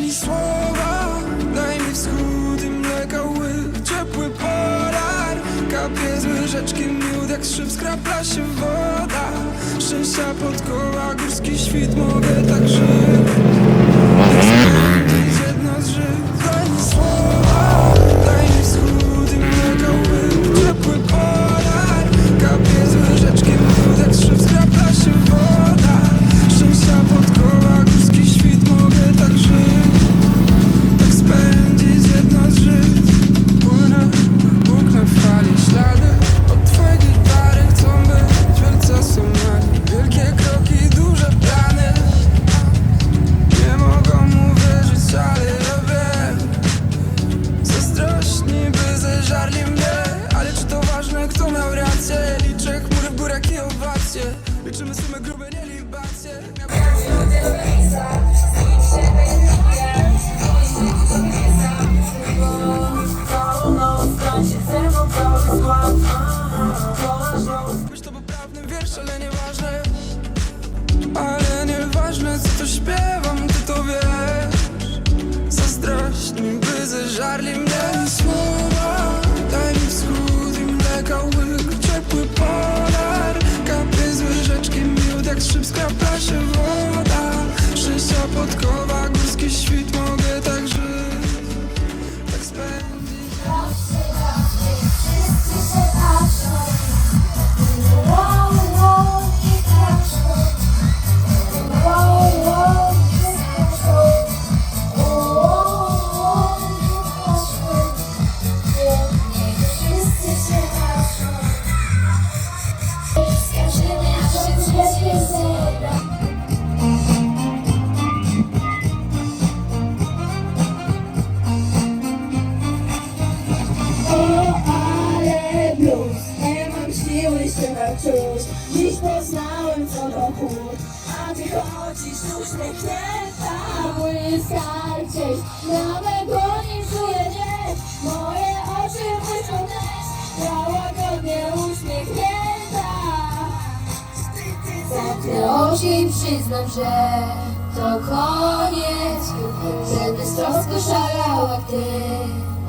czyli słowa Daj mi wschód i mleka łyk Ciepły polar. Kapie z miód Jak szyb skrapla się woda. Szczęścia pod koła Górski świt, mogę tak żyć. Liczę chmury w górach i owacje Liczymy sumy grube, się czuć. Dziś poznałem to chód. A ty chodzisz uśmiechnięta Błyska gdzieś na me dłoni czuję nie Moje oczy błyszczą też. Ja łagodnie uśmiechnięta oczy i przyznam, że to koniec. Że beztrosko szalała ty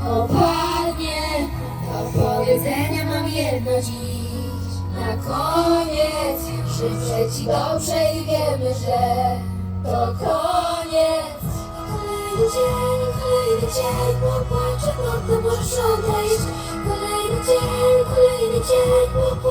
Oparnie Do powiedzenia mam jedno dziś Na koniec Życzę ci dobrze i wiemy, że to koniec. Kolejny dzień, kolejny dzień Popłaczę, potem możesz odejść. Kolejny dzień, kolejny dzień Popłaczę,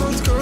Let's go.